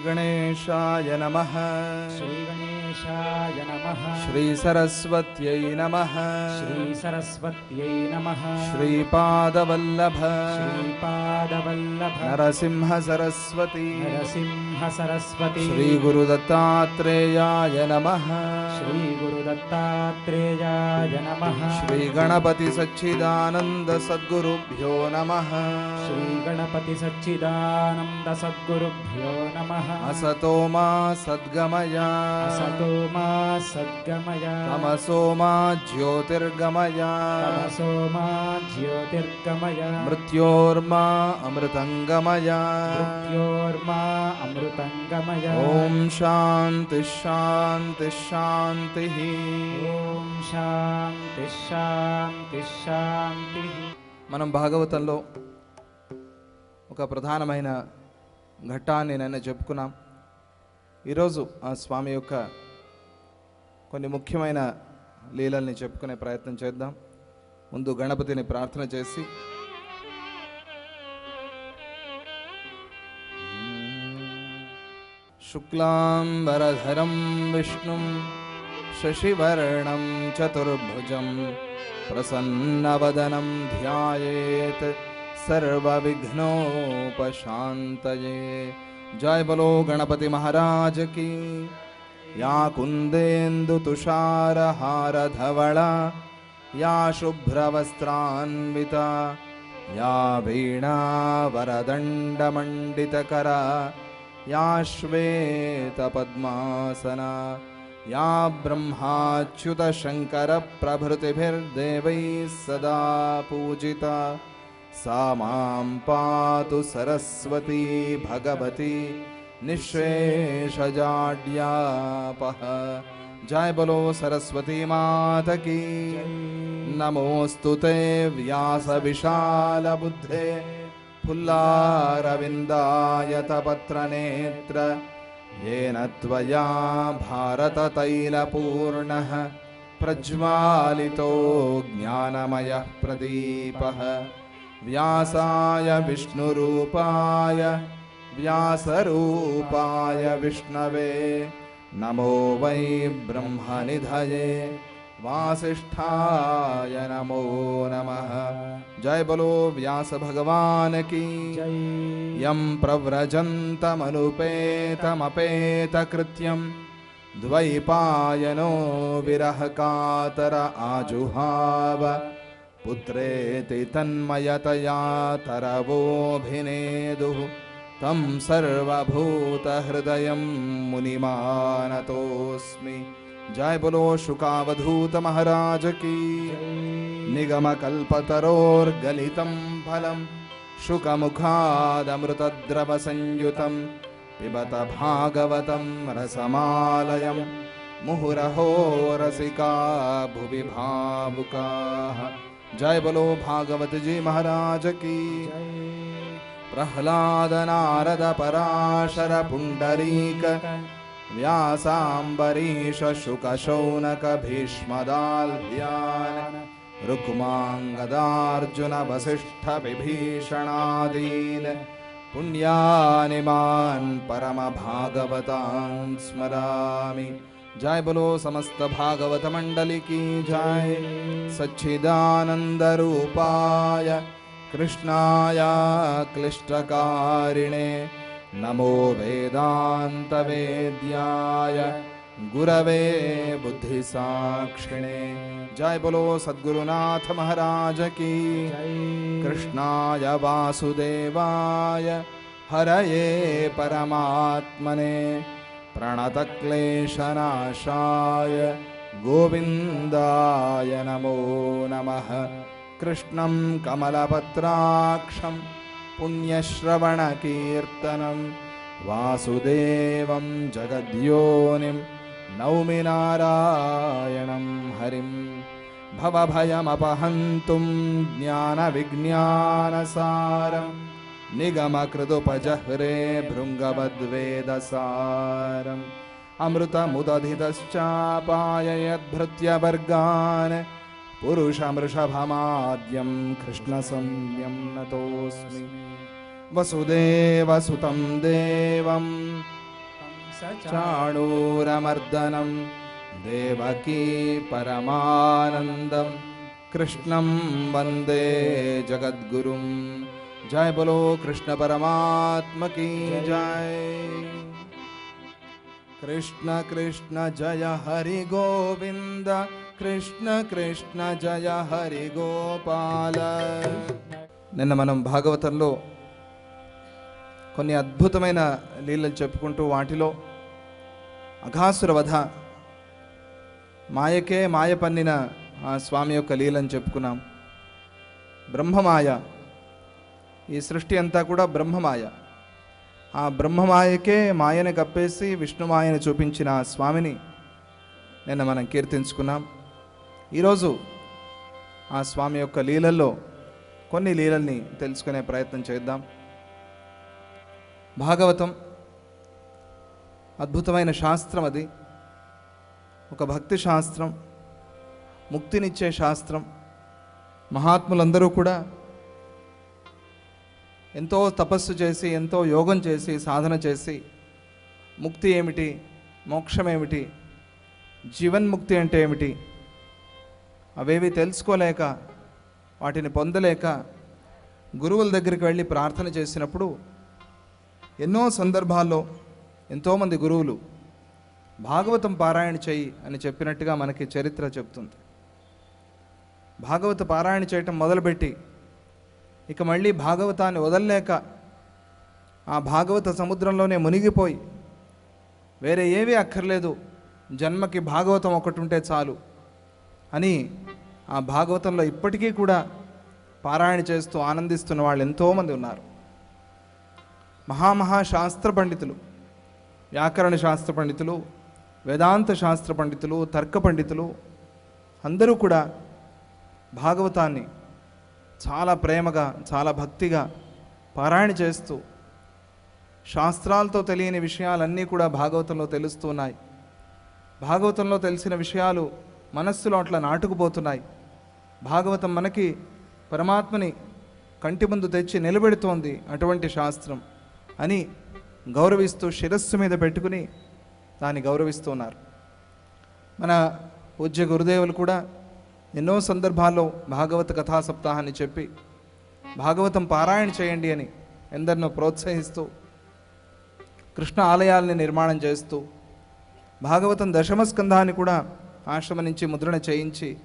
श्रीगणेशाय नमः श्रीगणेशाय नमः। श्रीसरस्वत्यै नमः। श्रीसरस्वत्यै नमः। श्रीपादवल्लभ। श्रीपादवल्लभ। नरसिंहसरस्वती। नरसिंहसरस्वती। श्रीगुरुदत्तात्रेयाय नमः। श्रीगुरुदत्तात्रेयाय नमः। श्रीगणपतिसच्चिदानन्दसद्गुरुभ्यो नमः। श्रीगणपतिसच्चिदानन्दसद्गुरुभ्यो नमः। असतो मा सद्गमया। असतो मा सद्गमय तमसो मा ज्योतिर्गमय तमसो मा ज्योतिर्गमय मृत्योर्मा अमृतङ्गमय मृत्योर्मा अमृतङ्गमय ॐ शान्तिः शान्तिः शान्तिः ఓం శాంతి శాంతి శాంతి మనం భాగవతంలో ఒక ప్రధానమైన ఘట్టాన్ని నిన్న చెప్పుకున్నాం ఈరోజు ఆ స్వామి యొక్క కొన్ని ముఖ్యమైన లీలల్ని చెప్పుకునే ప్రయత్నం చేద్దాం. ముందు గణపతిని ప్రార్థన చేసి. శుక్లాంబరధరం విష్ణుం శశివర్ణం చతుర్భుజం ప్రసన్నవదనం ధ్యాయేత్ సర్వవిఘ్నోపశాంతయే. జయ బలో గణపతి మహారాజ్ की या कुन्देन्दु तुषारहारधवला या शुभ्रवस्त्रान्विता या वीणावरदण्डमण्डितकरा या श्वेतपद्मासना या ब्रह्माच्युतशङ्करप्रभृतिभिर्देवैः सदा पूजिता। सा मां पातु सरस्वती भगवती निःशेषजाड्यापः। जय बोलो सरस्वती मात की। नमोऽस्तु ते व्यासविशालबुद्धे। फुल्लारविन्दायतपत्रनेत्र येन त्वया भारततैलपूर्णः। प्रज्वालितो ज्ञानमयः प्रदीपः। व्यासाय विष्णुरूपाय व्यासरूपाय विष्णवे। नमो वै ब्रह्मनिधये। वासिष्ठाय नमो नमः। जय बोलो व्यास भगवान की। यं प्रव्रजन्तमनुपेतमपेतकृत्यं। द्वैपायनो विरहकातर आजुहाव। पुत्रेति तन्मयतया तरवोऽभिनेदुः तं सर्वभूतहृदयं मुनिमानतोऽस्मि। जय बोलो शुकावधूत महाराज की। निगमकल्पतरोर्गलितं फलं, शुकमुखादमृतद्रवसंयुतं, पिबत भागवतं रसमालयं मुहुरहो रसिका भुवि भावुकाः जय बोलो भागवत जी महाराज की। प्रह्लादनारदपराशरपुण्डरीक नारद रुक्माङ्गदार्जुनवसिष्ठविभीषणादीन् पुण्यानि मान् परमभागवतान् स्मरामि। जय बोलो समस्त भागवत समस्तभागवत मण्डलिकी जाय। सच्चिदानन्दरूपाय कृष्णाय क्लिष्टकारिणे नमो वेदान्तवेद्याय गुरवे बुद्धिसाक्षिणे। जय बोलो सद्गुरुनाथ महाराज की। कृष्णाय वासुदेवाय हरये परमात्मने। प्रणतक्लेशनाशाय गोविन्दाय नमो नमः कृष्णं कमलपत्राक्षं पुण्यश्रवणकीर्तनं वासुदेवं जगद्योनिं नौमि नारायणं हरिं भवभयमपहन्तुं ज्ञानविज्ञानसारं निगमकृदुपजह्रे भृङ्गवद्वेदसारम् अमृतमुदधितश्चापाय यद्भृत्यवर्गान् पुरुषमृषभमाद्यं कृष्णसंज्ञं नतोऽस्मि। वसुदेवसुतं देवं सचाणूरमर्दनं देवकी परमानन्दं। कृष्णं वन्दे जगद्गुरुं। जय बलो कृष्णपरमात्मकी जय। कृष्ण कृष्ण जय हरि गोविन्द। కృష్ణ కృష్ణ జయ హరి గోపాల. నిన్న మనం భాగవతంలో కొన్ని అద్భుతమైన లీలలు చెప్పుకుంటూ వాటిలో అఘాసుర వధ మాయకే మాయ పన్నిన ఆ స్వామి యొక్క లీలని చెప్పుకున్నాం. బ్రహ్మమాయ ఈ సృష్టి అంతా కూడా బ్రహ్మమాయ. ఆ బ్రహ్మమాయకే మాయని కప్పేసి విష్ణుమాయని చూపించిన ఆ స్వామిని నిన్న మనం కీర్తించుకున్నాం. ఈరోజు ఆ స్వామి యొక్క లీలల్లో కొన్ని లీలల్ని తెలుసుకునే ప్రయత్నం చేద్దాం. భాగవతం అద్భుతమైన శాస్త్రం అది. ఒక భక్తి శాస్త్రం ముక్తినిచ్చే శాస్త్రం. మహాత్ములందరూ కూడా ఎంతో తపస్సు చేసి ఎంతో యోగం చేసి సాధన చేసి ముక్తి ఏమిటి మోక్షం ఏమిటి జీవన్ముక్తి అంటే ఏమిటి అవేవి తెలుసుకోలేక వాటిని పొందలేక గురువుల దగ్గరికి వెళ్ళి ప్రార్థన చేసినప్పుడు ఎన్నో సందర్భాల్లో ఎంతోమంది గురువులు భాగవతం పారాయణ చెయ్యి అని చెప్పినట్టుగా మనకి చరిత్ర చెప్తుంది. భాగవత పారాయణ చేయటం మొదలుపెట్టి ఇక మళ్ళీ భాగవతాన్ని వదలలేక ఆ భాగవత సముద్రంలోనే మునిగిపోయి వేరే ఏమీ అక్కర్లేదు జన్మకి భాగవతం ఒకటి ఉంటే చాలు. అని ఆ భాగవతంలో ఇప్పటికీ కూడా పారాయణ చేస్తూ ఆనందిస్తున్న వాళ్ళు ఎంతోమంది ఉన్నారు. మహామహా శాస్త్ర పండితులు వ్యాకరణ శాస్త్ర పండితులు వేదాంత శాస్త్ర పండితులు తర్క పండితులు అందరూ కూడా భాగవతాన్ని చాలా ప్రేమగా చాలా భక్తిగా పారాయణ చేస్తూ శాస్త్రాలతో తెలియని విషయాలన్నీ కూడా భాగవతంలో తెలుస్తున్నాయి భాగవతంలో తెలిసిన విషయాలు మనస్సులో అట్లా నాటుకుపోతున్నాయి. భాగవతం మనకి పరమాత్మని కంటి ముందు తెచ్చి నిలబెడుతోంది అటువంటి శాస్త్రం అని గౌరవిస్తూ శిరస్సు మీద పెట్టుకుని దాన్ని గౌరవిస్తున్నారు. మన పూజ్య గురుదేవులు కూడా ఎన్నో సందర్భాల్లో భాగవత కథా సప్తాహాన్ని చెప్పి భాగవతం పారాయణ చేయండి అని ఎందరినో ప్రోత్సహిస్తూ కృష్ణ ఆలయాల్ని నిర్మాణం చేస్తూ భాగవతం దశమ స్కంధాన్ని కూడా ఆశ్రమం నుంచి ముద్రణ చేయించి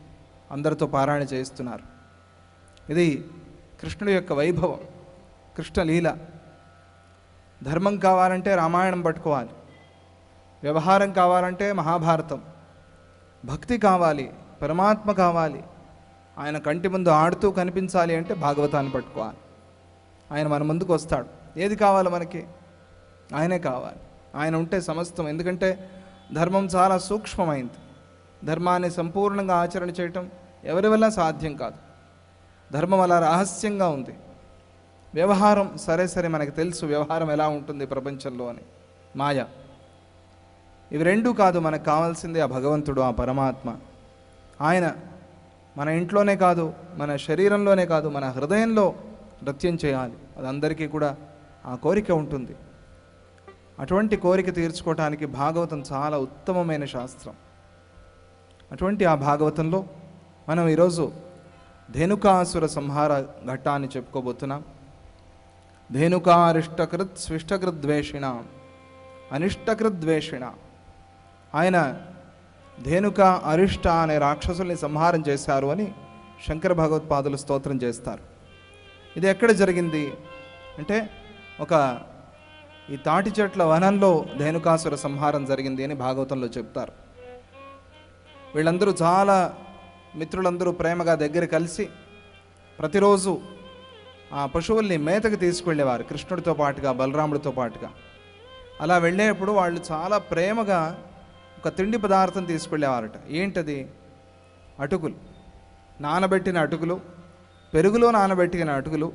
అందరితో పారాయణ చేయిస్తున్నారు. ఇది కృష్ణుడి యొక్క వైభవం కృష్ణ లీల. ధర్మం కావాలంటే రామాయణం పట్టుకోవాలి. వ్యవహారం కావాలంటే మహాభారతం. భక్తి కావాలి పరమాత్మ కావాలి. ఆయన కంటి ముందు ఆడుతూ కనిపించాలి అంటే భాగవతాన్ని పట్టుకోవాలి. ఆయన మన ముందుకు వస్తాడు. ఏది కావాలి మనకి? ఆయనే కావాలి. ఆయన ఉంటే సమస్తం. ఎందుకంటే ధర్మం చాలా సూక్ష్మమైంది. ధర్మాన్ని సంపూర్ణంగా ఆచరణ చేయటం ఎవరి వల్ల సాధ్యం కాదు. ధర్మం అలా రహస్యంగా ఉంది. వ్యవహారం సరే సరే మనకు తెలుసు వ్యవహారం ఎలా ఉంటుంది ప్రపంచంలో అని. మాయ. ఇవి రెండూ కాదు మనకు కావాల్సింది ఆ భగవంతుడు ఆ పరమాత్మ. ఆయన మన ఇంట్లోనే కాదు మన శరీరంలోనే కాదు మన హృదయంలో నృత్యం చేయాలి. అది అందరికీ కూడా ఆ కోరిక ఉంటుంది. అటువంటి కోరిక తీర్చుకోవటానికి భాగవతం చాలా ఉత్తమమైన శాస్త్రం. అటువంటి ఆ భాగవతంలో మనం ఈరోజు ధేనుకాసుర సంహార ఘట్టాన్ని చెప్పుకోబోతున్నాం. ధేనుకారిష్టకృత్ స్విష్టకృద్వేషిణ అనిష్టకృద్వేషిణ. ఆయన ధేనుక అరిష్ట అనే రాక్షసుల్ని సంహారం చేశారు అని శంకర భగవత్పాదులు స్తోత్రం చేస్తారు. ఇది ఎక్కడ జరిగింది అంటే ఒక ఈ తాటి చెట్ల వనంలో ధేనుకాసుర సంహారం జరిగింది అని భాగవతంలో చెప్తారు. వీళ్ళందరూ చాలా మిత్రులందరూ ప్రేమగా దగ్గర కలిసి ప్రతిరోజు ఆ పశువుల్ని మేతకు తీసుకువెళ్ళేవారు కృష్ణుడితో పాటుగా బలరాముడితో పాటుగా. అలా వెళ్ళేటప్పుడు వాళ్ళు చాలా ప్రేమగా ఒక తిండి పదార్థం తీసుకువెళ్ళేవారట ఏంటది? అటుకులు. నానబెట్టిన అటుకులు పెరుగులో నానబెట్టిన అటుకులు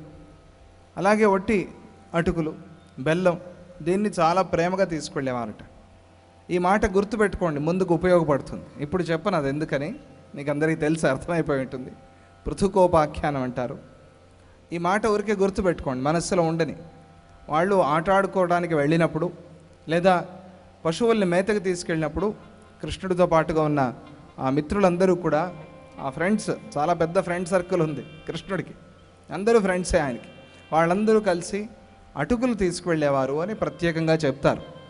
అలాగే వట్టి అటుకులు బెల్లం దీన్ని చాలా ప్రేమగా తీసుకువెళ్ళేవారట ఈ మాట గుర్తుపెట్టుకోండి ముందుకు ఉపయోగపడుతుంది. ఇప్పుడు చెప్పను అది ఎందుకని మీకు అందరికీ తెలిసి అర్థమైపోయి ఉంటుంది. పృథుకోపాఖ్యానం అంటారు. ఈ మాట ఊరికే గుర్తుపెట్టుకోండి మనస్సులో ఉండని. వాళ్ళు ఆట ఆడుకోవడానికి వెళ్ళినప్పుడు లేదా పశువుల్ని మేతకు తీసుకెళ్ళినప్పుడు కృష్ణుడితో పాటుగా ఉన్న ఆ మిత్రులందరూ కూడా ఆ ఫ్రెండ్స్ చాలా పెద్ద ఫ్రెండ్ సర్కిల్ ఉంది కృష్ణుడికి. అందరూ ఫ్రెండ్సే ఆయనకి. వాళ్ళందరూ కలిసి అటుకులు తీసుకువెళ్ళేవారు అని ప్రత్యేకంగా చెప్తారు.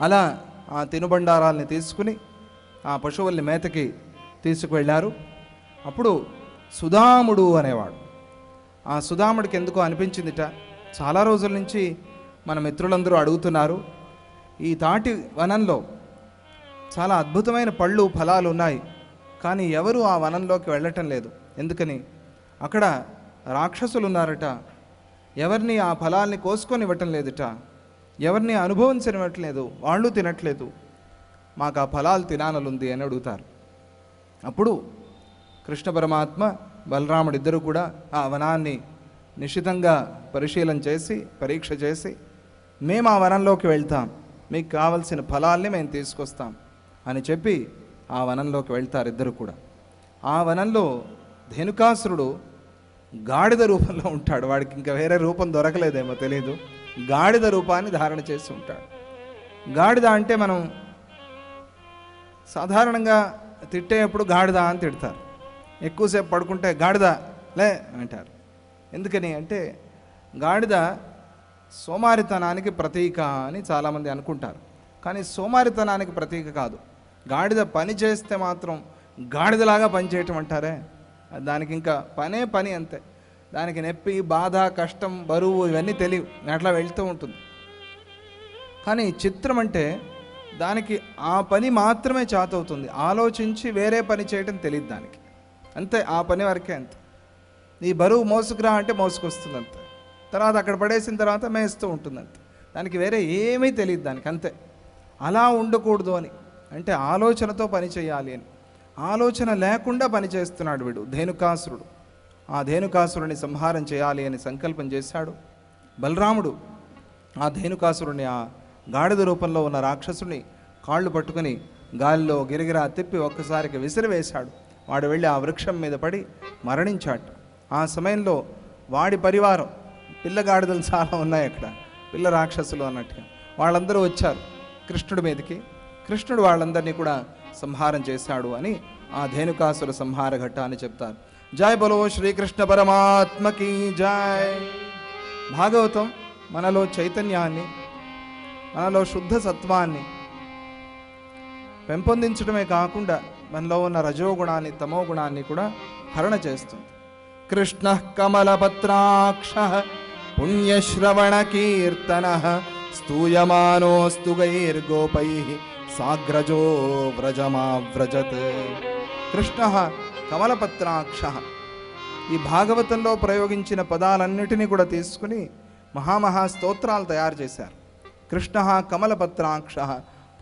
అలా ఆ తినుబండారాల్ని తీసుకుని ఆ పశువుల్ని మేతకి తీసుకువెళ్ళారు. అప్పుడు సుధాముడు అనేవాడు. ఆ సుధాముడికి ఎందుకో అనిపించిందిట. చాలా రోజుల నుంచి మన మిత్రులందరూ అడుగుతున్నారు. ఈ తాటి వనంలో చాలా అద్భుతమైన పళ్ళు ఫలాలు ఉన్నాయి. కానీ ఎవరు ఆ వనంలోకి వెళ్ళటం లేదు. ఎందుకని? అక్కడ రాక్షసులు ఉన్నారట ఎవరిని ఆ ఫలాల్ని కోసుకొని ఇవ్వటం లేదుట. ఎవరిని అనుభవించనివ్వటం వాళ్ళు తినట్లేదు మాకు ఆ ఫలాలు తినాలనుంది అని అడుగుతారు. అప్పుడు కృష్ణ పరమాత్మ బలరాముడిద్దరూ కూడా ఆ వనాన్ని నిశితంగా పరిశీలన చేసి పరీక్ష చేసి మేము ఆ వనంలోకి వెళ్తాం మీకు కావలసిన ఫలాల్ని మేము తీసుకొస్తాం అని చెప్పి ఆ వనంలోకి వెళ్తారు ఇద్దరు కూడా. ఆ వనంలో ధేనుకాసురుడు గాడిద రూపంలో ఉంటాడు వాడికి ఇంకా వేరే రూపం దొరకలేదేమో తెలియదు గాడిద రూపాన్ని ధారణ చేసి ఉంటాడు. గాడిద అంటే మనం సాధారణంగా తిట్టేటప్పుడు గాడిద అని తిడతారు. ఎక్కువసేపు పడుకుంటే గాడిద లే అంటారు. ఎందుకని అంటే గాడిద సోమారితనానికి ప్రతీక అని చాలామంది అనుకుంటారు. కానీ సోమారితనానికి ప్రతీక కాదు. గాడిద పని చేస్తే మాత్రం గాడిదలాగా పనిచేయటం అంటారే? దానికి ఇంకా పనే పని అంతే. దానికి నొప్పి బాధ కష్టం బరువు ఇవన్నీ తెలియవు. అట్లా వెళ్తూ ఉంటుంది. కానీ చిత్రం అంటే దానికి ఆ పని మాత్రమే చాతవుతుంది. ఆలోచించి వేరే పని చేయటం తెలియదు దానికి. అంతే ఆ పని వరకే అంతే. నీ బరువు మోసుకురా అంటే మోసుకొస్తుంది అంతే తర్వాత అక్కడ పడేసిన తర్వాత మేస్తూ ఉంటుంది అంతే దానికి వేరే ఏమీ తెలియదు దానికి అంతే. అలా ఉండకూడదు అని. అంటే ఆలోచనతో పని చేయాలి అని. ఆలోచన లేకుండా పని చేస్తున్నాడు వీడు ధేనుకాసురుడు. ఆ ధేనుకాసురుని సంహారం చేయాలి అని సంకల్పం చేశాడు. బలరాముడు ఆ ధేనుకాసురుని ఆ గాడిద రూపంలో ఉన్న రాక్షసుని కాళ్ళు పట్టుకుని గాలిలో గిరిగిరా తిప్పి ఒక్కసారికి విసిరివేశాడు. వాడు వెళ్ళి ఆ వృక్షం మీద పడి మరణించాడు. ఆ సమయంలో వాడి పరివారం పిల్లగాడిదలు చాలా ఉన్నాయి అక్కడ పిల్ల రాక్షసులు అన్నట్టుగా. వాళ్ళందరూ వచ్చారు కృష్ణుడి మీదకి. కృష్ణుడు వాళ్ళందరినీ కూడా సంహారం చేశాడు అని ఆ ధేనుకాసుర సంహార ఘట్టాన్ని చెప్తారు. జై బలో శ్రీకృష్ణ పరమాత్మకి జై. భాగవతం మనలో చైతన్యాన్ని మనలో శుద్ధ సత్వాన్ని పెంపొందించడమే కాకుండా మనలో ఉన్న రజోగుణాన్ని తమో గుణాన్ని కూడా హరణ చేస్తుంది. కృష్ణ కమలపత్రాక్ష పుణ్యశ్రవణ కీర్తన స్తూయమానోస్తు గైర్గోపై సాగ్రజో వ్రజమావ్రజత్. కృష్ణ కమలపత్రాక్ష. ఈ భాగవతంలో ప్రయోగించిన పదాలన్నిటినీ కూడా తీసుకుని మహామహా స్తోత్రాలు తయారు చేశారు. కృష్ణ కమలపత్రాక్ష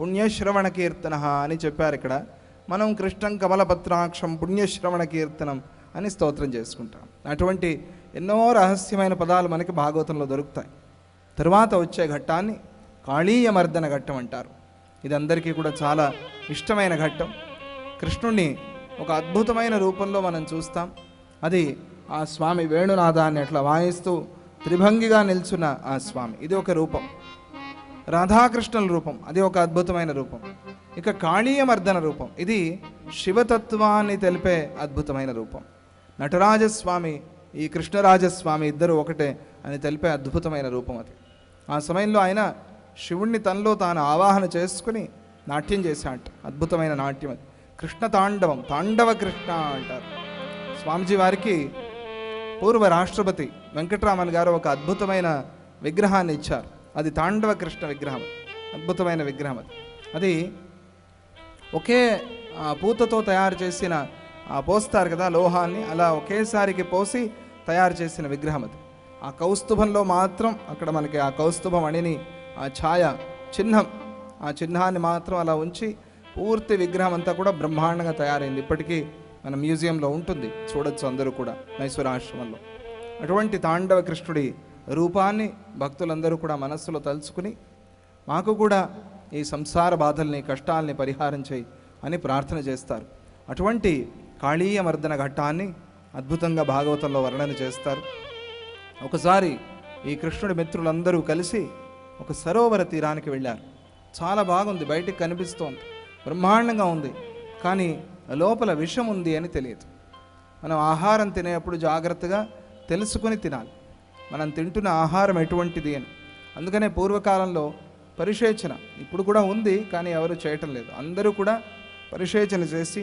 పుణ్యశ్రవణ కీర్తన అని చెప్పారు ఇక్కడ. మనం కృష్ణం కమలపత్రాక్షం పుణ్యశ్రవణ కీర్తనం అని స్తోత్రం చేసుకుంటాం. అటువంటి ఎన్నో రహస్యమైన పదాలు మనకి భాగవతంలో దొరుకుతాయి. తరువాత వచ్చే ఘట్టాన్ని కాళీయమర్దన ఘట్టం అంటారు. ఇది అందరికీ కూడా చాలా ఇష్టమైన ఘట్టం. కృష్ణుణ్ణి ఒక అద్భుతమైన రూపంలో మనం చూస్తాం. అది ఆ స్వామి వేణునాదాన్ని అట్లా వాయిస్తూ త్రిభంగిగా నిల్చున్న ఆ స్వామి. ఇది ఒక రూపం. రాధాకృష్ణుల రూపం. అది ఒక అద్భుతమైన రూపం. ఇక కాళీయమర్దన రూపం. ఇది శివతత్వాన్ని తెలిపే అద్భుతమైన రూపం. నటరాజస్వామి ఈ కృష్ణరాజస్వామి ఇద్దరు ఒకటే అని తెలిపే అద్భుతమైన రూపం అది. ఆ సమయంలో ఆయన శివుణ్ణి తనలో తాను ఆవాహన చేసుకుని నాట్యం చేశాట అద్భుతమైన నాట్యం అది. కృష్ణ తాండవం తాండవ కృష్ణ అంటారు. స్వామిజీ వారికి పూర్వ రాష్ట్రపతి వెంకటరామన్ గారు ఒక అద్భుతమైన విగ్రహాన్ని ఇచ్చారు. అది తాండవ కృష్ణ విగ్రహం అద్భుతమైన విగ్రహం అది. అది ఒకే ఆ, పూతతో తయారు చేసిన పోస్తారు కదా లోహాన్ని అలా ఒకేసారికి పోసి తయారు చేసిన విగ్రహం అది. ఆ కౌస్తుభంలో మాత్రం అక్కడ మనకి ఆ కౌస్తుభం అణిని ఆ ఛాయ చిహ్నం ఆ చిహ్నాన్ని మాత్రం అలా ఉంచి పూర్తి విగ్రహం అంతా కూడా బ్రహ్మాండంగా తయారైంది. ఇప్పటికీ మన మ్యూజియంలో ఉంటుంది. చూడొచ్చు అందరూ కూడా మైసూర్ ఆశ్రమంలో. అటువంటి తాండవ కృష్ణుడి రూపాన్ని భక్తులందరూ కూడా మనస్సులో తలుచుకుని మాకు కూడా ఈ సంసార బాధల్ని కష్టాల్ని పరిహారం చేయి అని ప్రార్థన చేస్తారు. అటువంటి కాళీయ మర్దన ఘట్టాన్ని అద్భుతంగా భాగవతంలో వర్ణన చేస్తారు. ఒకసారి ఈ కృష్ణుడి మిత్రులందరూ కలిసి ఒక సరోవర తీరానికి వెళ్ళారు. చాలా బాగుంది. బయటికి కనిపిస్తోంది. బ్రహ్మాండంగా ఉంది. కానీ లోపల విషం ఉంది అని తెలియదు. మనం ఆహారం తినేటప్పుడు జాగ్రత్తగా తెలుసుకొని తినాలి. మనం తింటున్న ఆహారం ఎటువంటిది అని. అందుకనే పూర్వకాలంలో పరిశేచన ఇప్పుడు కూడా ఉంది కానీ ఎవరు చేయటం లేదు. అందరూ కూడా పరిశేచన చేసి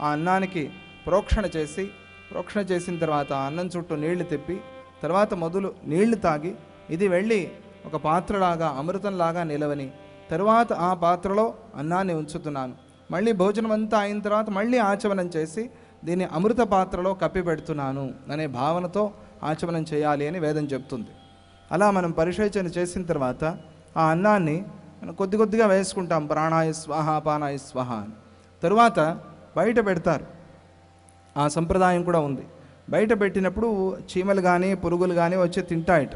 ఆ అన్నానికి ప్రోక్షణ చేసి ప్రోక్షణ చేసిన తర్వాత ఆ అన్నం చుట్టూ నీళ్ళు తిప్పి తర్వాత మొదలు నీళ్ళు తాగి ఇది వెళ్ళి ఒక పాత్రలాగా అమృతంలాగా నిలవని తరువాత ఆ పాత్రలో అన్నాన్ని ఉంచుతున్నాను. మళ్ళీ భోజనం అంతా అయిన తర్వాత మళ్ళీ ఆచమనం చేసి దీన్ని అమృత పాత్రలో కప్పి పెడుతున్నాను అనే భావనతో ఆచమనం చేయాలి అని వేదం చెప్తుంది. అలా మనం పరిశోచన చేసిన తర్వాత ఆ అన్నాన్ని మనం కొద్ది కొద్దిగా వేసుకుంటాం. ప్రాణాయ స్వాహ పానాయ స్వాహ అని. తరువాత బయట పెడతారు. ఆ సంప్రదాయం కూడా ఉంది. బయట పెట్టినప్పుడు చీమలు కానీ పురుగులు కానీ వచ్చి తింటాయట.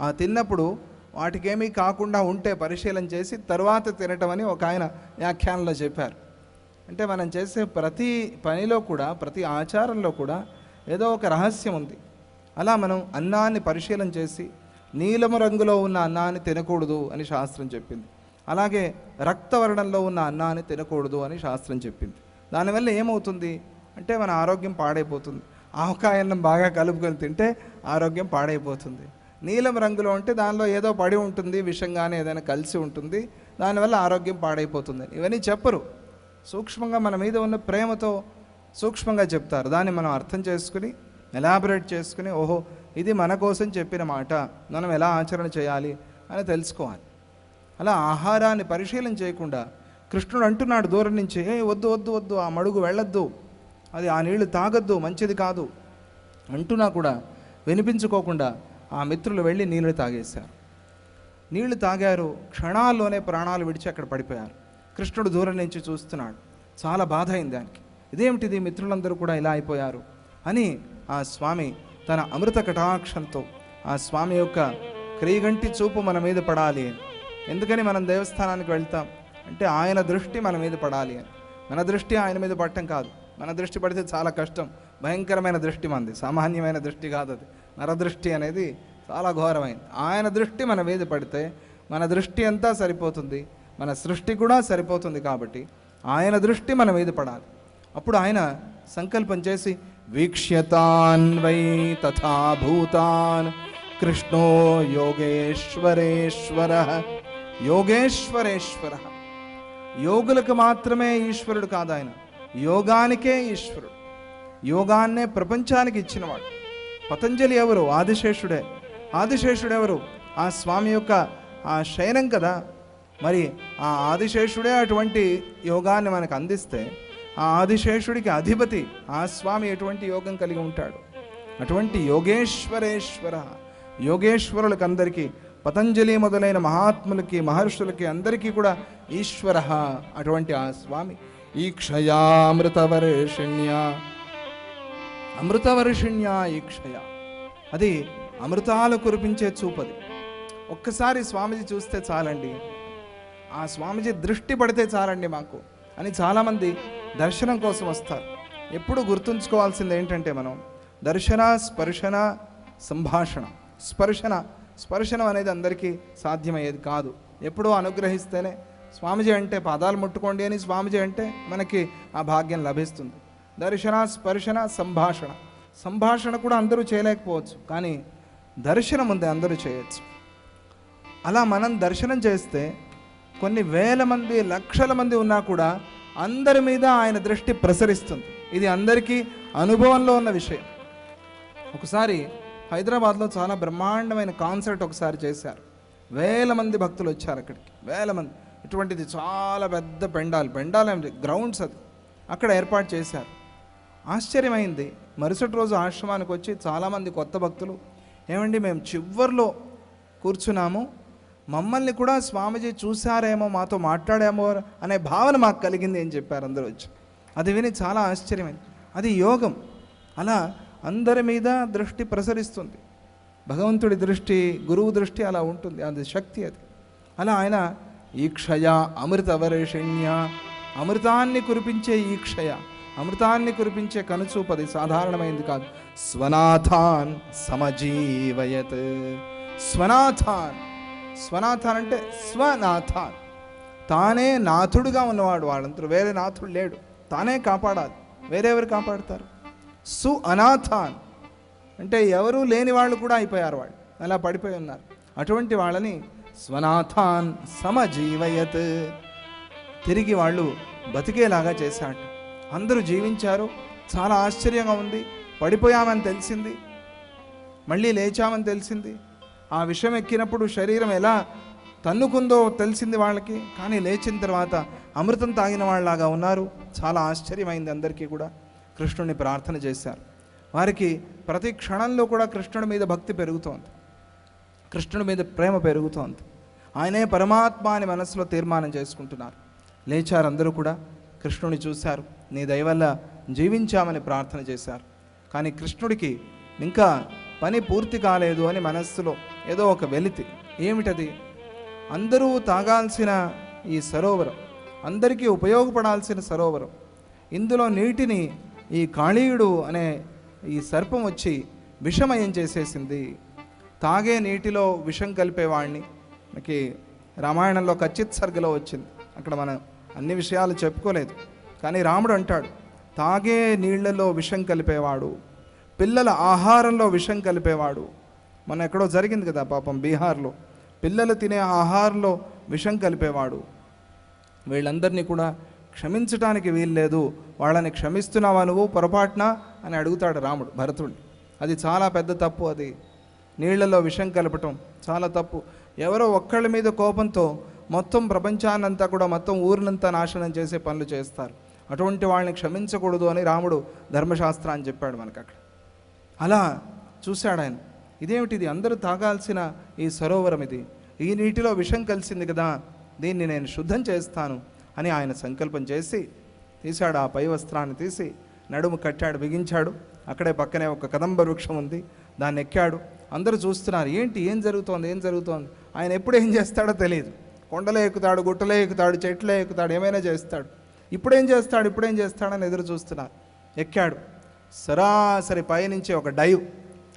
ఆ తిన్నప్పుడు వాటికేమీ కాకుండా ఉంటే పరిశీలన చేసి తర్వాత తినటం అని ఒక ఆయన వ్యాఖ్యానంలో చెప్పారు. అంటే మనం చేసే ప్రతి పనిలో కూడా ప్రతి ఆచారంలో కూడా ఏదో ఒక రహస్యం ఉంది. అలా మనం అన్నాన్ని పరిశీలన చేసి నీలము రంగులో ఉన్న అన్నాన్ని తినకూడదు అని శాస్త్రం చెప్పింది. అలాగే రక్తవర్ణంలో ఉన్న అన్నాన్ని తినకూడదు అని శాస్త్రం చెప్పింది. దానివల్ల ఏమవుతుంది? అంటే మన ఆరోగ్యం పాడైపోతుంది. ఆవకాయ అన్నం బాగా కలుపుకొని తింటే ఆరోగ్యం పాడైపోతుంది. నీలం రంగులో ఉంటే దానిలో ఏదో పడి ఉంటుంది విషంగానే ఏదైనా కలిసి ఉంటుంది దానివల్ల ఆరోగ్యం పాడైపోతుంది. ఇవన్నీ చెప్పరు. సూక్ష్మంగా మన మీద ఉన్న ప్రేమతో సూక్ష్మంగా చెప్తారు. దాన్ని మనం అర్థం చేసుకుని ఎలాబరేట్ చేసుకుని ఓహో ఇది మన కోసం చెప్పిన మాట మనం ఎలా ఆచరణ చేయాలి అని తెలుసుకోవాలి. అలా ఆహారాన్ని పరిశీలన చేయకుండా కృష్ణుడు అంటున్నాడు దూరం నుంచి ఏ వద్దు వద్దు వద్దు ఆ మడుగు వెళ్ళొద్దు. అది ఆ నీళ్ళు తాగొద్దు మంచిది కాదు. అంటున్నా కూడా వినిపించుకోకుండా ఆ మిత్రులు వెళ్ళి నీళ్ళు తాగేశారు. నీళ్ళు తాగారు క్షణాల్లోనే ప్రాణాలు విడిచి అక్కడ పడిపోయారు. కృష్ణుడు దూరం నుంచి చూస్తున్నాడు. చాలా బాధ అయింది దానికి. ఇదేమిటిది? మిత్రులందరూ కూడా ఇలా అయిపోయారు అని ఆ స్వామి తన అమృత కటాక్షంతో ఆ స్వామి యొక్క క్రీగంటి చూపు మన మీద పడాలి అని. ఎందుకని మనం దేవస్థానానికి వెళ్తాం? అంటే ఆయన దృష్టి మన మీద పడాలి అని. మన దృష్టి ఆయన మీద పడటం కాదు. మన దృష్టి పడితే చాలా కష్టం. భయంకరమైన దృష్టి మంది. సామాన్యమైన దృష్టి కాదు అది. నరదృష్టి అనేది చాలా ఘోరమైంది. ఆయన దృష్టి మన మీద పడితే మన దృష్టి అంతా సరిపోతుంది. మన సృష్టి కూడా సరిపోతుంది కాబట్టి ఆయన దృష్టి మన మీద పడాలి. అప్పుడు ఆయన సంకల్పం చేసి వీక్ష్యతాన్ వై తథా భూతాన్ కృష్ణో యోగేశ్వరేశ్వర. యోగేశ్వరేశ్వర. యోగులకు మాత్రమే ఈశ్వరుడు కాదు ఆయన. యోగానికే ఈశ్వరుడు. యోగాన్నే ప్రపంచానికి ఇచ్చినవాడు. పతంజలి ఎవరు? ఆదిశేషుడే. ఆదిశేషుడు ఎవరు ఆ స్వామి యొక్క ఆ శయనం కదా. మరి ఆ ఆదిశేషుడే అటువంటి యోగాన్ని మనకు అందిస్తే ఆ ఆదిశేషుడికి అధిపతి ఆ స్వామి ఎటువంటి యోగం కలిగి ఉంటాడు? అటువంటి యోగేశ్వరేశ్వర యోగేశ్వరులకు అందరికీ పతంజలి మొదలైన మహాత్ములకి మహర్షులకి అందరికీ కూడా ఈశ్వర అటువంటి ఆ స్వామి. ఈ అమృతవర్షిణ్య ఈ క్షయ అది అమృతాలు కురిపించే చూపది. ఒక్కసారి స్వామిజీ చూస్తే చాలండి. ఆ స్వామిజీ దృష్టి పడితే చాలండి మాకు. అని చాలామంది దర్శనం కోసం వస్తారు. ఎప్పుడు గుర్తుంచుకోవాల్సింది ఏంటంటే మనం దర్శన స్పర్శన సంభాషణ. స్పర్శన స్పర్శనం అనేది అందరికీ సాధ్యమయ్యేది కాదు. ఎప్పుడో అనుగ్రహిస్తేనే స్వామిజీ అంటే పాదాలు ముట్టుకోండి అని స్వామిజీ అంటే మనకి ఆ భాగ్యం లభిస్తుంది. దర్శన స్పర్శన సంభాషణ. సంభాషణ కూడా అందరూ చేయలేకపోవచ్చు. కానీ దర్శనం ఉంది అందరూ చేయొచ్చు. అలా మనం దర్శనం చేస్తే కొన్ని వేల మంది లక్షల మంది ఉన్నా కూడా అందరి మీద ఆయన దృష్టి ప్రసరిస్తుంది. ఇది అందరికీ అనుభవంలో ఉన్న విషయం. ఒకసారి హైదరాబాద్లో చాలా బ్రహ్మాండమైన కాన్సర్ట్ ఒకసారి చేశారు. వేల మంది భక్తులు వచ్చారు అక్కడికి. వేల మంది. ఇటువంటిది చాలా పెద్ద పెండాల్. పెండాల్ గ్రౌండ్స్ అది. అక్కడ ఏర్పాటు చేశారు. ఆశ్చర్యమైంది. మరుసటి రోజు ఆశ్రమానికి వచ్చి చాలామంది కొత్త భక్తులు ఏమండి మేము చివరిలో కూర్చున్నాము. మమ్మల్ని కూడా స్వామిజీ చూశారేమో మాతో మాట్లాడేమో అనే భావన మాకు కలిగింది అని చెప్పారు అందరూ వచ్చి. అది విని చాలా ఆశ్చర్యమైంది. అది యోగం. అలా అందరి మీద దృష్టి ప్రసరిస్తుంది. భగవంతుడి దృష్టి గురువు దృష్టి అలా ఉంటుంది. అది శక్తి అది. అలా ఆయన ఈ క్షయ అమృతవరేషణ్య అమృతాన్ని కురిపించే ఈ క్షయ అమృతాన్ని కురిపించే కనుచూపది సాధారణమైంది కాదు. స్వనాథాన్ సమజీవయత్. స్వనాథాన్. స్వనాథాన్ అంటే స్వనాథాన్. తానే నాథుడుగా ఉన్నవాడు వాళ్ళంతరూ వేరే నాథుడు లేడు. తానే కాపాడాలి. వేరెవరు కాపాడతారు? సు అనాథాన్ అంటే ఎవరూ లేని వాళ్ళు కూడా అయిపోయారు వాళ్ళు. అలా పడిపోయి ఉన్నారు. అటువంటి వాళ్ళని స్వనాథాన్ సమజీవయత్. తిరిగి వాళ్ళు బతికేలాగా చేశాడు. అందరూ జీవించారు. చాలా ఆశ్చర్యంగా ఉంది. పడిపోయామని తెలిసింది. మళ్ళీ లేచామని తెలిసింది. ఆ విషయం ఎక్కినప్పుడు శరీరం ఎలా తన్నుకుందో తెలిసింది వాళ్ళకి. కానీ లేచిన తర్వాత అమృతం తాగిన వాళ్ళలాగా ఉన్నారు. చాలా ఆశ్చర్యమైంది అందరికీ కూడా. కృష్ణుడిని ప్రార్థన చేశారు. వారికి ప్రతి క్షణంలో కూడా కృష్ణుడి మీద భక్తి పెరుగుతోంది. కృష్ణుడి మీద ప్రేమ పెరుగుతోంది. ఆయనే పరమాత్మ అని మనసులో తీర్మానం చేసుకుంటున్నారు. లేచారు అందరూ కూడా. కృష్ణుని చూశారు. నీ దయవల్ల జీవించామని ప్రార్థన చేశారు. కానీ కృష్ణుడికి ఇంకా పని పూర్తి కాలేదు అని మనస్సులో ఏదో ఒక వెలితి. ఏమిటది? అందరూ తాగాల్సిన ఈ సరోవరం అందరికీ ఉపయోగపడాల్సిన సరోవరం ఇందులో నీటిని ఈ కాళీయుడు అనే ఈ సర్పం వచ్చి విషమయం చేసేసింది. తాగే నీటిలో విషం కలిపేవాడిని మనకి రామాయణంలో కచ్చిత్ సర్గలో వచ్చింది. అక్కడ మనం అన్ని విషయాలు చెప్పుకోలేదు. కానీ రాముడు అంటాడు తాగే నీళ్ళలో విషం కలిపేవాడు పిల్లల ఆహారంలో విషం కలిపేవాడు. మన ఎక్కడో జరిగింది కదా పాపం బీహార్లో. పిల్లలు తినే ఆహారంలో విషం కలిపేవాడు. వీళ్ళందరినీ కూడా క్షమించడానికి వీల్లేదు వాళ్ళని క్షమిస్తున్నావా నువ్వు పొరపాటున అని అడుగుతాడు రాముడు భరతుడు. అది చాలా పెద్ద తప్పు అది. నీళ్ళలో విషం కలపటం చాలా తప్పు. ఎవరో ఒక్కళ్ళ మీద కోపంతో మొత్తం ప్రపంచాన్నంతా కూడా మొత్తం ఊరినంతా నాశనం చేసే పనులు చేస్తారు. అటువంటి వాళ్ళని క్షమించకూడదు అని రాముడు ధర్మశాస్త్రాన్ని చెప్పాడు మనకు అక్కడ అలా చూశాడు ఆయన. ఇదేమిటిది అందరూ తాగాల్సిన ఈ సరోవరం ఇది. ఈ నీటిలో విషం కలిసింది కదా దీన్ని నేను శుద్ధం చేస్తాను అని ఆయన సంకల్పం చేసి తీశాడు. ఆ పై వస్త్రాన్ని తీసి నడుము కట్టాడు బిగించాడు. అక్కడే పక్కనే ఒక కదంబ వృక్షం ఉంది. దాన్ని ఎక్కాడు. అందరూ చూస్తున్నారు ఏంటి? ఏం జరుగుతోంది? ఏం జరుగుతోంది? ఆయన ఎప్పుడు ఏం చేస్తాడో తెలియదు కొండలే ఎక్కుతాడు గుట్టలే ఎక్కుతాడు చెట్లే ఎక్కుతాడు ఏమైనా చేస్తాడు. ఇప్పుడేం చేస్తాడు ఇప్పుడేం చేస్తాడని ఎదురు చూస్తున్నారు. ఎక్కాడు. సరాసరి పైనుంచి ఒక డైవ్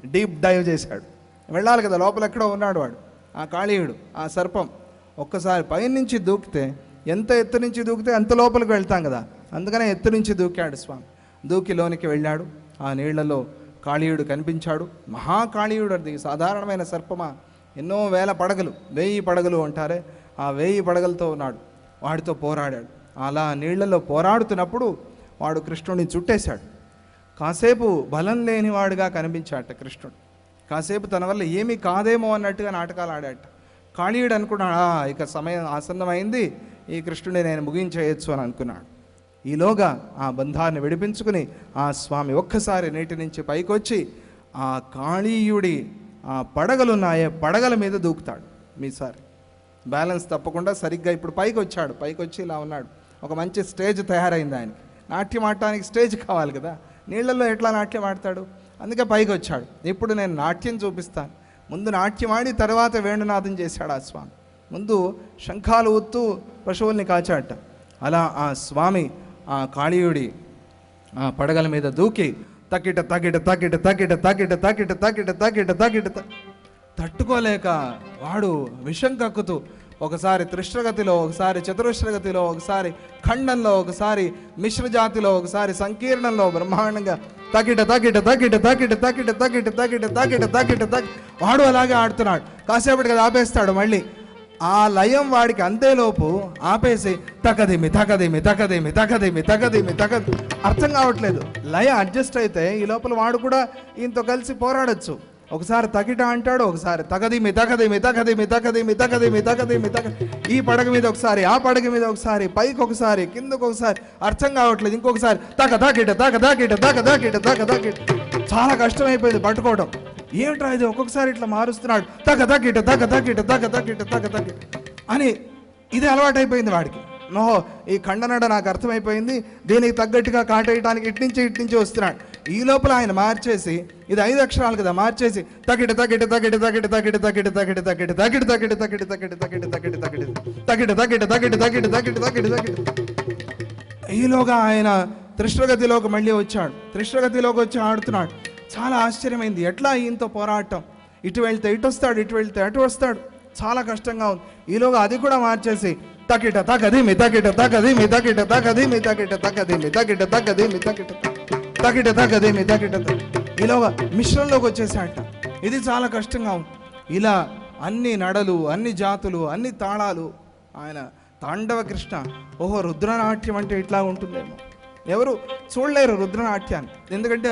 డీప్ డైవ్ చేశాడు. వెళ్ళాలి కదా లోపల ఎక్కడో ఉన్నాడు వాడు. ఆ కాళీయుడు ఆ సర్పం ఒక్కసారి పైనుంచి దూకితే ఎంత ఎత్తు నుంచి దూకితే అంత లోపలికి వెళ్తాం కదా. అందుకనే ఎత్తు నుంచి దూకాడు స్వామి. దూకి లోనికి వెళ్ళాడు. ఆ నీళ్ళలో కాళీయుడు కనిపించాడు. మహాకాళీయుడు అది సాధారణమైన సర్పమా? ఎన్నో వేల పడగలు వెయ్యి పడగలు అంటారే. ఆ వేయి పడగలతో ఉన్నాడు. వాడితో పోరాడాడు. అలా నీళ్ళలో పోరాడుతున్నప్పుడు వాడు కృష్ణుడిని చుట్టేశాడు. కాసేపు బలం లేనివాడుగా కనిపించాడట కృష్ణుడు. కాసేపు తన వల్ల ఏమీ కాదేమో అన్నట్టుగా నాటకాలు ఆడాట కాళీయుడు అనుకున్నాడు ఇక సమయం ఆసన్నమైంది. ఈ కృష్ణుడిని నేను ముగించేయచ్చు అని అనుకున్నాడు. ఈలోగా ఆ బంధాన్ని విడిపించుకుని ఆ స్వామి ఒక్కసారి నీటి నుంచి పైకొచ్చి ఆ కాళీయుడి ఆ పడగలున్నాయే పడగల మీద దూకుతాడు. మీసారి బ్యాలెన్స్ తప్పకుండా సరిగ్గా ఇప్పుడు పైకి వచ్చాడు పైకి వచ్చి ఇలా ఉన్నాడు ఒక మంచి స్టేజ్ తయారైంది ఆయనకి నాట్యం ఆడటానికి స్టేజ్ కావాలి కదా నీళ్ళల్లో ఎట్లా నాట్యం ఆడతాడు అందుకే పైకి వచ్చాడు ఇప్పుడు నేను నాట్యం చూపిస్తాను ముందు నాట్యం ఆడి తర్వాత వేణునాథం చేశాడు ఆ స్వామి ముందు శంఖాలు ఊత్తూ పశువుల్ని కాచాడట అలా ఆ స్వామి ఆ కాళీయుడి ఆ పడగల మీద దూకి తకిట తకిట తకిట తకిట తకిట తకిట తకిట తకిట తకిట తట్టుకోలేక వాడు విషం కక్కుతూ ఒకసారి త్రిశ్రగతిలో ఒకసారి చతురశ్రగతిలో ఒకసారి ఖండంలో ఒకసారి మిశ్ర జాతిలో ఒకసారి సంకీర్ణంలో బ్రహ్మాండంగా తకిట తకిట తకిట తకిట తకిట తకిట తకిట తకిట తకిట తకి వాడు అలాగే ఆడుతున్నాడు. కాసేపటికి అది ఆపేస్తాడు మళ్ళీ. ఆ లయం వాడికి అంతేలోపు ఆపేసి తకదిమి తకదిమి తకదిమి తకదిమి తకదిమి తక అర్థం కావట్లేదు. లయ అడ్జస్ట్ అయితే ఈ లోపల వాడు కూడా ఈయనతో కలిసి పోరాడొచ్చు. ఒకసారి తగిట అంటాడు ఒకసారి తగదిమి తగదిమి తగదిమి తగదిమి తగదిమి తగదిమి తగ ఈ పడగ మీద ఒకసారి ఆ పడగ మీద ఒకసారి పైకి ఒకసారి కిందకు ఒకసారి అర్థం కావట్లేదు ఇంకొకసారి తగ దాకిట తగ దాకిట తగ దాకిట తగ దాకిట చాలా కష్టమైపోయింది పట్టుకోవడం ఏమిట్రా ఇది? ఒక్కొక్కసారి ఇట్లా మారుస్తున్నాడు. తగ తగ్గిట తగ తగ్గిట తగ తగ్గిట తగ తగ్గిట అని ఇది అలవాటైపోయింది వాడికి. నోహో ఈ ఖండనడ నాకు అర్థమైపోయింది. దీనికి తగ్గట్టుగా కాటేయడానికి ఇట్నుంచి ఇట్నుంచి వస్తున్నాడు. ఈ లోపల ఆయన మార్చేసి ఇది ఐదు అక్షరాలు కదా మార్చేసి తగిడి తగిడి తగిడి తగిడి తగిడి తగిడి తగిడి తగిడి తగిడి తగిడి తగిడి తగిడి తగిడి తగిడి తగిడి తగిడి తగిట తగిడి తగిడి తగిడి తగిడి తగిడి ఈలోగా ఆయన త్రిష్రగతిలోకి మళ్ళీ వచ్చాడు త్రిష్రగతిలోకి వచ్చి ఆడుతున్నాడు చాలా ఆశ్చర్యమైంది ఎట్లా ఈయనతో పోరాటం ఇటు వెళ్తే ఇటు వస్తాడు ఇటు వెళ్తే అటు వస్తాడు చాలా కష్టంగా ఉంది ఈలోగా అది కూడా మార్చేసి తకిట తకదిమి తకిట తకదిమి తగది తకదిమి తకిట తకదిమి తకిట తకదిమి తగ తగిట తగ్గదేమి తగిట ఇలాగా మిశ్రంలోకి వచ్చేసాట ఇది చాలా కష్టంగా ఇలా అన్ని నడలు అన్ని జాతులు అన్ని తాళాలు ఆయన తాండవ కృష్ణ. ఓహో రుద్రనాట్యం అంటే ఇట్లా ఉంటుందేమో. ఎవరు? చూడలేరు రుద్రనాట్యాన్ని. ఎందుకంటే